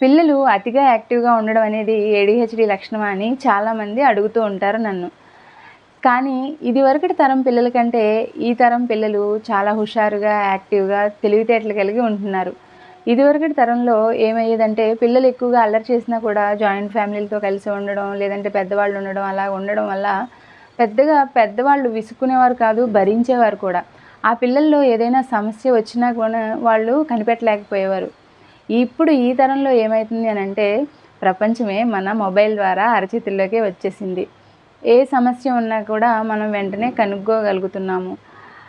పిల్లలు అతిగా యాక్టివ్గా ఉండడం అనేది ఏడిహెచ్డి లక్షణమా అని చాలామంది అడుగుతూ ఉంటారు నన్ను. కానీ ఇదివరకటి తరం పిల్లల కంటే ఈ తరం పిల్లలు చాలా హుషారుగా యాక్టివ్గా తెలివితేటలు కలిగి ఉంటున్నారు. ఇదివరకటి తరంలో ఏమయ్యేదంటే పిల్లలు ఎక్కువగా అల్లరి చేసినా కూడా జాయింట్ ఫ్యామిలీలతో కలిసి ఉండడం లేదంటే పెద్దవాళ్ళు ఉండడం అలా ఉండడం వల్ల పెద్దగా పెద్దవాళ్ళు విసుక్కునేవారు కాదు భరించేవారు కూడా. ఆ పిల్లల్లో ఏదైనా సమస్య వచ్చినా కూడా వాళ్ళు కనిపెట్టలేకపోయేవారు. ఇప్పుడు ఈ తరంలో ఏమవుతుంది అని అంటే ప్రపంచమే మన మొబైల్ ద్వారా అరచేతుల్లోకి వచ్చేసింది. ఏ సమస్య ఉన్నా కూడా మనం వెంటనే కనుక్కోగలుగుతున్నాము.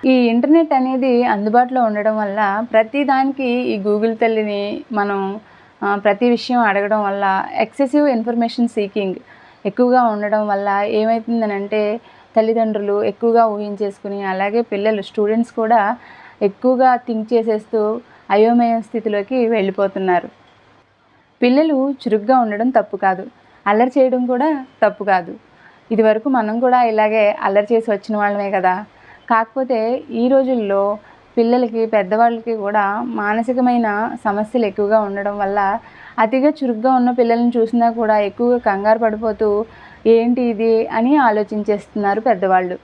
ఈ ఇంటర్నెట్ అనేది అందుబాటులో ఉండడం వల్ల ప్రతి దానికి ఈ గూగుల్ తల్లిని మనం ప్రతి విషయం అడగడం వల్ల ఎక్సెసివ్ ఇన్ఫర్మేషన్ సీకింగ్ ఎక్కువగా ఉండడం వల్ల ఏమవుతుందనంటే తల్లిదండ్రులు ఎక్కువగా ఊహించేసుకుని అలాగే పిల్లలు స్టూడెంట్స్ కూడా ఎక్కువగా థింక్ చేసేస్తూ అయోమయ స్థితిలోకి వెళ్ళిపోతున్నారు. పిల్లలు చురుగ్గా ఉండడం తప్పు కాదు. అల్లరి చేయడం కూడా తప్పు కాదు. ఇదివరకు మనం కూడా ఇలాగే అల్లరి చేసి వచ్చిన వాళ్ళమే కదా. కాకపోతే ఈ రోజుల్లో పిల్లలకి పెద్దవాళ్ళకి కూడా మానసికమైన సమస్యలు ఎక్కువగా ఉండడం వల్ల అతిగా చురుగ్గా ఉన్న పిల్లల్ని చూసినా కూడా ఎక్కువగా కంగారు పడిపోతూ ఏంటి ఇది? అని ఆలోచించేస్తున్నారు పెద్దవాళ్ళు.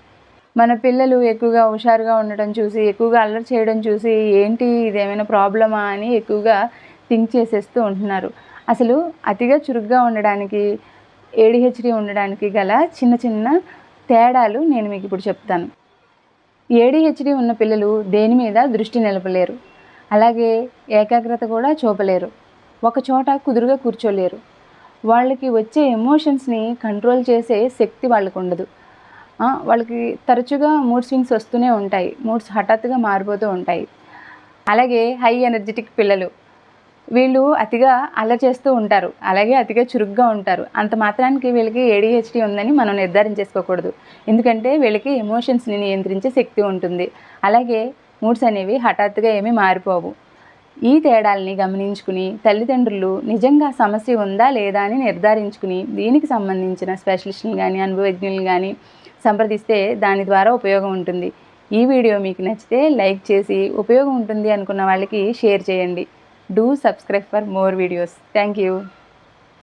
మన పిల్లలు ఎక్కువగా హుషారుగా ఉండటం చూసి ఎక్కువగా అల్లరి చేయడం చూసి ఏంటి ఇదేమైనా ప్రాబ్లమా అని ఎక్కువగా థింక్ చేసేస్తూ ఉంటున్నారు. అసలు అతిగా చురుగ్గా ఉండడానికి ఏడిహెచ్డి ఉండడానికి గల చిన్న చిన్న తేడాలు నేను మీకు ఇప్పుడు చెప్తాను. ఏడిహెచ్డి ఉన్న పిల్లలు దేని మీద దృష్టి నిలపలేరు. అలాగే ఏకాగ్రత కూడా చూపలేరు. ఒక చోట కుదురుగా కూర్చోలేరు. వాళ్ళకి వచ్చే ఎమోషన్స్ని కంట్రోల్ చేసే శక్తి వాళ్ళకు ఉండదు వాళ్ళకి తరచుగా మూడ్ స్వింగ్స్ వస్తూనే ఉంటాయి. మూడ్స్ హఠాత్తుగా మారిపోతూ ఉంటాయి. అలాగే హై ఎనర్జెటిక్ పిల్లలు వీళ్ళు అతిగా అల్లరి చేస్తూ ఉంటారు. అలాగే అతిగా చురుగ్గా ఉంటారు. అంత మాత్రానికి వీళ్ళకి ఏడిహెచ్డి ఉందని మనం నిర్ధారించేసుకోకూడదు ఎందుకంటే వీళ్ళకి ఎమోషన్స్ని నియంత్రించే శక్తి ఉంటుంది. అలాగే మూడ్స్ అనేవి హఠాత్తుగా ఏమీ మారిపోవు. ఈ తేడాల్ని గమనించుకుని తల్లిదండ్రులు నిజంగా సమస్య ఉందా లేదా అని నిర్ధారించుకుని దీనికి సంబంధించిన స్పెషలిస్టులు కానీ అనుభవజ్ఞులు కానీ సంప్రదిస్తే దాని ద్వారా ఉపయోగం ఉంటుంది. ఈ వీడియో మీకు నచ్చితే లైక్ చేసి ఉపయోగం ఉంటుంది అనుకున్న వాళ్ళకి షేర్ చేయండి. Do subscribe for more videos. Thank you.